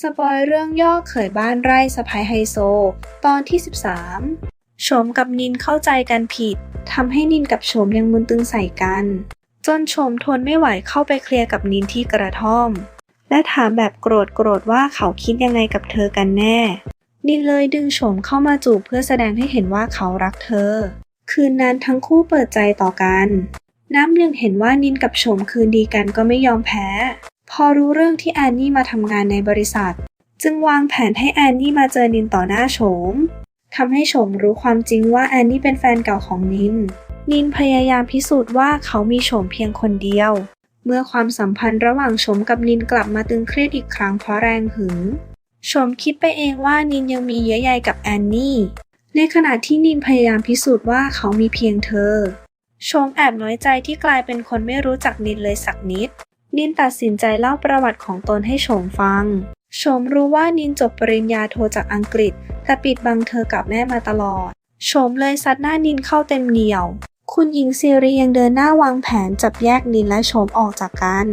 สปอยเรื่องย่อเขยบ้านไร่สะพายไฮโซ ตอนที่ 13 โฉมกับนินเข้าใจกันผิดทำให้นินกับโฉมยังมึนตึงใส่กัน จนโฉมทนไม่ไหวเข้าไปเคลียร์กับนินที่กระท่อม และถามแบบโกรธโกรธว่าเขาคิดยังไงกับเธอกันแน่ นินเลยดึงโฉมเข้ามาจูบเพื่อแสดงให้เห็นว่าเขารักเธอ คืนนั้นทั้งคู่เปิดใจต่อกัน น้ำยังเห็นว่านินกับโฉมคืนดีกันก็ไม่ยอมแพ้ พอรู้เรื่องที่แอนนี่มาทำงานในบริษัท จึงวางแผนให้แอนนี่มาเจอนินต่อหน้าโฉมทำให้โฉมรู้ความจริงว่าแอนนี่เป็นแฟนเก่าของนิน นินพยายามพิสูจน์ว่าเขามีโฉมเพียงคนเดียว เมื่อความสัมพันธ์ระหว่างโฉมกับนินกลับมาตึงเครียดอีกครั้งเพราะแรงหึงโฉมคิดไปเองว่านินยังมีเยื่อใยกับแอนนี่ ในขณะที่นินพยายามพิสูจน์ว่าเขามีเพียงเธอโชมแอบน้อยใจที่กลายเป็นคนไม่รู้จักนินเลยสักนิด นินตัดสินใจเล่าประวัติของตนให้โฉมฟัง โฉมรู้ว่านินจบปริญญาโทจากอังกฤษ แต่ปิดบังเธอกับแม่มาตลอด โฉมเลยซัดหน้านินเข้าเต็มเหนียว คุณหญิงซีรียังเดินหน้าวางแผนจับแยกนินและโฉมออกจากกัน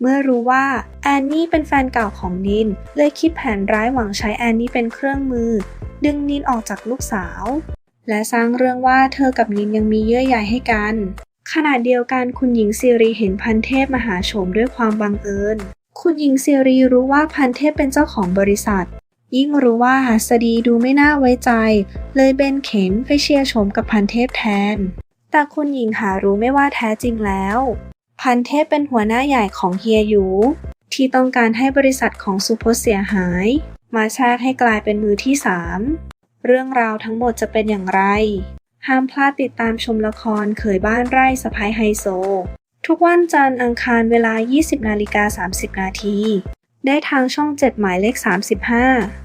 เมื่อรู้ว่าแอนนี่เป็นแฟนเก่าของนิน เลยคิดแผนร้ายหวังใช้แอนนี่เป็นเครื่องมือ ดึงนินออกจากลูกสาว และสร้างเรื่องว่าเธอกับนินยังมีเยื่อใยให้กัน ขณะเดียวกันคุณหญิงซีรีเห็นพันเทพมาหาโฉมด้วยความบังเอิญ คุณหญิงซีรีรู้ว่าพันเทพเป็นเจ้าของบริษัท ยิ่งรู้ว่าหัสดีดูไม่น่าไว้ใจ เลยเบนเข็มไปเชียร์โฉมกับพันเทพแทน แต่คุณหญิงหารู้ไม่ว่าแท้จริงแล้ว พันเทพเป็นหัวหน้าใหญ่ของเฮียยูที่ต้องการให้บริษัทของสุพจน์เสียหาย มาแชกให้กลายเป็นมือที่สามเรื่องราวทั้งหมดจะเป็นอย่างไร ห้ามพลาดติดตามชมละครเขยบ้านไร่สะพายไฮโซ ทุกวันจันทร์อังคารเวลา 20นาฬิกา30 นาที ได้ทางช่อง 7 หมายเลข 35